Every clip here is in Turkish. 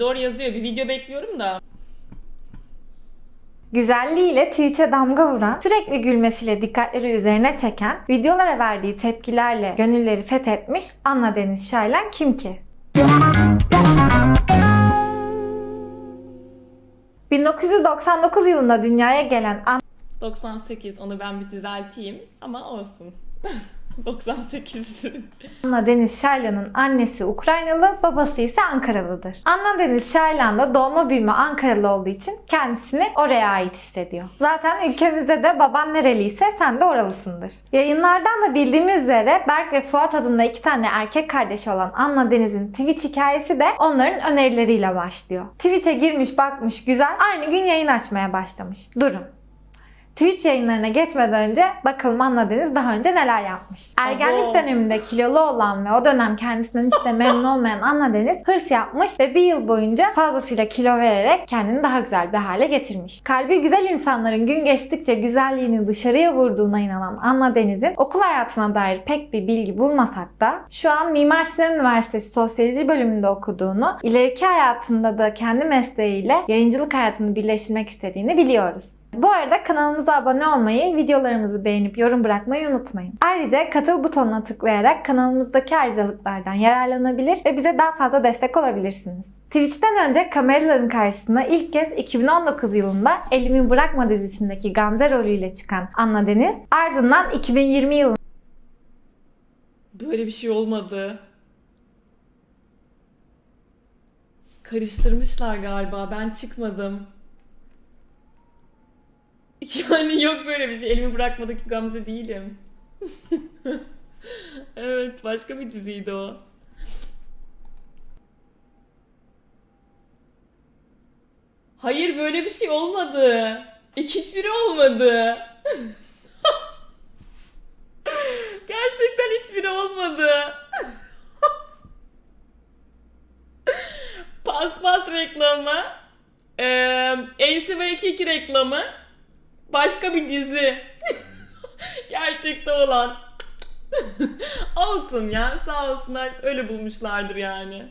Doğru yazıyor. Bir video bekliyorum da. Güzelliğiyle Twitch'e damga vuran, sürekli gülmesiyle dikkatleri üzerine çeken, videolara verdiği tepkilerle gönülleri fethetmiş Anna Deniz Şaylan kim ki? 1999 yılında dünyaya gelen 98 onu ben bir düzelteyim ama olsun. 98. Anna Deniz Şaylan'ın annesi Ukraynalı, babası ise Ankaralıdır. Anna Deniz Şaylan da doğma büyüme Ankaralı olduğu için kendisini oraya ait hissediyor. Zaten ülkemizde de baban nereliyse sen de oralısındır. Yayınlardan da bildiğimiz üzere Berk ve Fuat adında iki tane erkek kardeşi olan Anna Deniz'in Twitch hikayesi de onların önerileriyle başlıyor. Twitch'e girmiş bakmış güzel, aynı gün yayın açmaya başlamış. Durun. Twitch yayınlarına geçmeden önce bakalım Anna Deniz daha önce neler yapmış. Ergenlik döneminde kilolu olan ve o dönem kendisinden hiç de memnun olmayan Anna Deniz hırs yapmış ve bir yıl boyunca fazlasıyla kilo vererek kendini daha güzel bir hale getirmiş. Kalbi güzel insanların gün geçtikçe güzelliğini dışarıya vurduğuna inanan Anna Deniz'in okul hayatına dair pek bir bilgi bulmasak da şu an Mimar Sinan Üniversitesi Sosyoloji bölümünde okuduğunu, ileriki hayatında da kendi mesleğiyle yayıncılık hayatını birleştirmek istediğini biliyoruz. Bu arada kanalımıza abone olmayı, videolarımızı beğenip yorum bırakmayı unutmayın. Ayrıca katıl butonuna tıklayarak kanalımızdaki ayrıcalıklardan yararlanabilir ve bize daha fazla destek olabilirsiniz. Twitch'ten önce kameraların karşısına ilk kez 2019 yılında Elimi Bırakma dizisindeki Gamze rolüyle çıkan Anna Deniz, ardından 2020 yılında Böyle bir şey olmadı. Karıştırmışlar galiba. Ben çıkmadım. Yani yok böyle bir şey. Elimi bırakmadaki Gamze değilim. evet, başka bir diziydi o. Hayır böyle bir şey olmadı. İki hiçbiri olmadı. Gerçekten hiçbiri olmadı. Paspas reklamı. Eee LCV22 reklamı. Başka bir dizi. Gerçekte olan. Olsun ya sağ olsunlar öyle bulmuşlardır yani.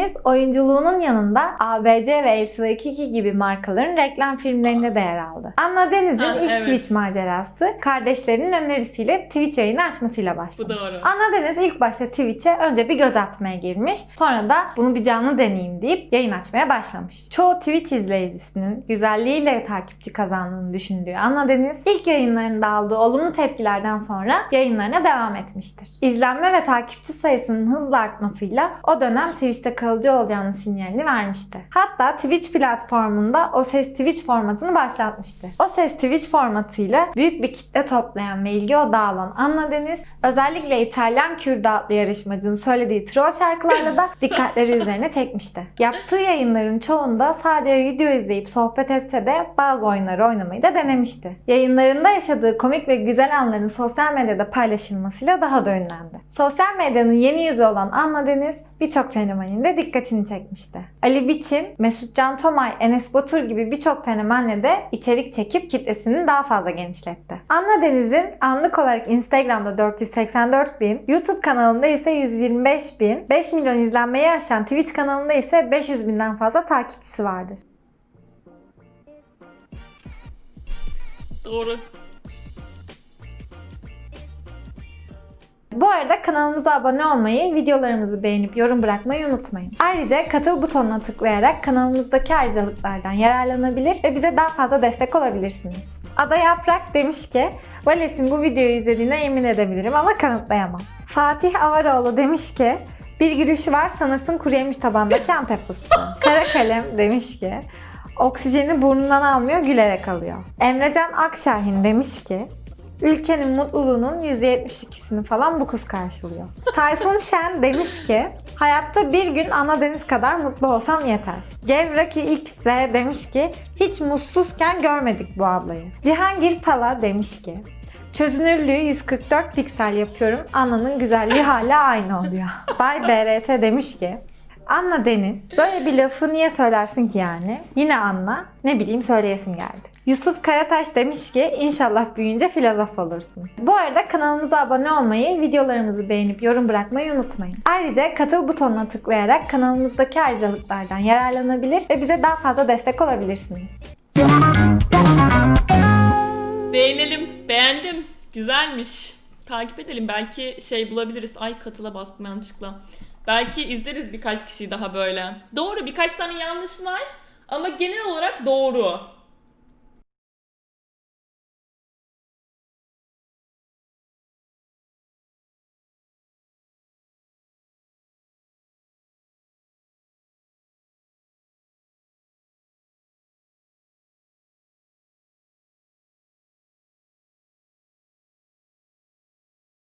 Deniz oyunculuğunun yanında ABC ve LCD2 gibi markaların reklam filmlerinde de yer aldı. Anna Deniz'in ilk evet. Twitch macerası kardeşlerinin önerisiyle Twitch yayını açmasıyla başlamış. Bu doğru. Anna Deniz ilk başta Twitch'e önce bir göz atmaya girmiş. Sonra da bunu bir canlı deneyeyim deyip yayın açmaya başlamış. Çoğu Twitch izleyicisinin güzelliğiyle takipçi kazandığını düşündüğü Anna Deniz ilk yayınlarında aldığı olumlu tepkilerden sonra yayınlarına devam etmiştir. İzlenme ve takipçi sayısının hızla artmasıyla o dönem Twitch'te kalıcı olacağını sinyalini vermişti. Hatta Twitch platformunda O Ses Twitch formatını başlatmıştır. O Ses Twitch formatıyla büyük bir kitle toplayan ve ilgi odağı olan Anna Deniz özellikle İtalyan Kürt adlı yarışmacının söylediği troll şarkılarla da dikkatleri üzerine çekmişti. Yaptığı yayınların çoğunda sadece video izleyip sohbet etse de bazı oyunları oynamayı da denemişti. Yayınlarında yaşadığı komik ve güzel anların sosyal medyada paylaşılmasıyla daha da ünlendi. Sosyal medyanın yeni yüzü olan Anna Deniz birçok fenomenin de dikkatini çekmişti. Ali Biçim, Mesut Can Tomay, Enes Batur gibi birçok fenomenle de içerik çekip kitlesini daha fazla genişletti. Anna Deniz'in anlık olarak Instagram'da 484 bin, YouTube kanalında ise 125 bin, 5 milyon izlenmeyi aşan Twitch kanalında ise 500 binden fazla takipçisi vardır. Doğru. Bu arada kanalımıza abone olmayı, videolarımızı beğenip yorum bırakmayı unutmayın. Ayrıca katıl butonuna tıklayarak kanalımızdaki ayrıcalıklardan yararlanabilir ve bize daha fazla destek olabilirsiniz. Ada Yaprak demiş ki, Vales'in bu videoyu izlediğine yemin edebilirim ama kanıtlayamam. Fatih Avaroğlu demiş ki, bir gülüşü var sanırsın kuru yemiş tabandaki antep fıstığı. Kara kalem demiş ki, oksijeni burnundan almıyor gülerek alıyor. Emrecan Akşahin demiş ki, Ülkenin mutluluğunun %72'sini falan bu kız karşılıyor. Tayfun Şen demiş ki, hayatta bir gün ana deniz kadar mutlu olsam yeter. Gevraki X de demiş ki, hiç mutsuzken görmedik bu ablayı. Cihangir Pala demiş ki, çözünürlüğü 144 piksel yapıyorum, Anna'nın güzelliği hala aynı oluyor. Bay BRT demiş ki, Anna Deniz, böyle bir lafı niye söylersin ki yani? Yine Anna, ne bileyim söyleyesim geldi. Yusuf Karataş demiş ki inşallah büyüyünce filozof olursun. Bu arada kanalımıza abone olmayı, videolarımızı beğenip yorum bırakmayı unutmayın. Ayrıca katıl butonuna tıklayarak kanalımızdaki ayrıcalıklardan yararlanabilir ve bize daha fazla destek olabilirsiniz. Beğenelim. Beğendim. Güzelmiş. Takip edelim. Belki şey bulabiliriz. Ay katıla bastım yanlışlıkla. Belki izleriz birkaç kişi daha böyle. Doğru birkaç tane yanlış var. Ama genel olarak doğru.